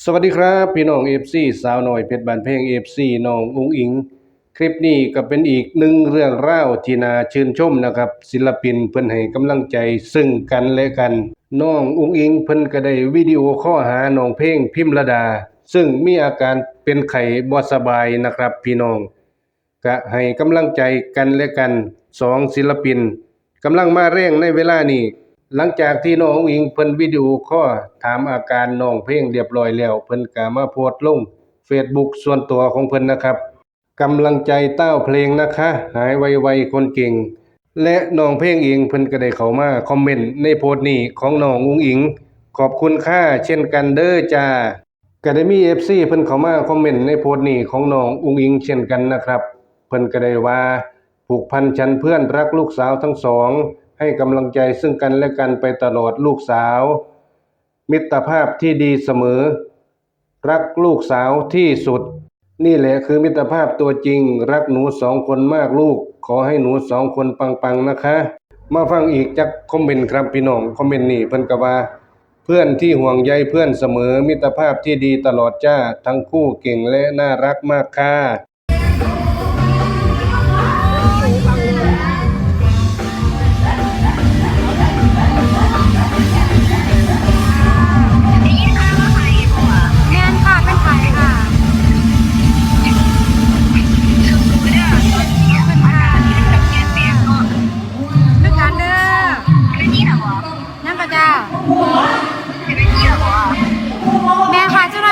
สวัสดีครับ พี่น้อง FC สาวน้อยเพชรบานเพลง FC น้องอุงอิง คลิปนี้ก็เป็นอีกหนึ่งเรื่องราวที่น่าชื่นชมนะครับ ศิลปินเพิ่นให้กำลังใจซึ่งกันและกันน้องอุงอิงเพิ่นก็ได้วิดีโอข้อหาน้องเพลงพิมรดา ซึ่งมีอาการเป็นไข้บ่สบายนะครับพี่น้องก็ให้กำลังใจกันและกันสองศิลปินกำลังมาแรงในเวลานี้ หลังจากที่น้องอิงเพิ่นวิดีโอคอถามอาการน้องเพลงเรียบร้อยแล้วเพิ่นก็มาโพสต์ลง Facebook ส่วนตัวของเพิ่นนะครับกำลังใจเต้าเพลงนะคะ หายไวๆคนเก่ง และน้องเพลงเองเพิ่นก็ได้เข้ามาคอมเมนต์ในโพสต์นี้ของน้องอุงอิง ขอบคุณค่าเช่นกันเด้อจ้าก็ได้มี FC เพิ่นเข้ามาคอมเมนต์ในโพสต์นี้ของน้องอุงอิงเช่นกันนะครับ เพิ่นก็ได้ว่าผูกพันฉันเพื่อนรักลูกสาวทั้งสอง ให้กำลังใจซึ่งกันและกันไปตลอดลูกสาว มิตรภาพที่ดีเสมอ รักลูกสาวที่สุด นี่แหละคือมิตรภาพตัวจริง รักหนูสองคนมากลูก ขอให้หนูสองคนปังๆนะคะ มาฟังอีกจากคอมเมนต์ครับพี่น้องคอมเมนต์นี่เพิ่นกว่าเพื่อนที่ห่วงใยเพื่อนเสมอมิตรภาพที่ดีตลอดจ้า ทั้งคู่เก่งและน่ารักมากค่ะ จ้า แม่คะจ้าหน้า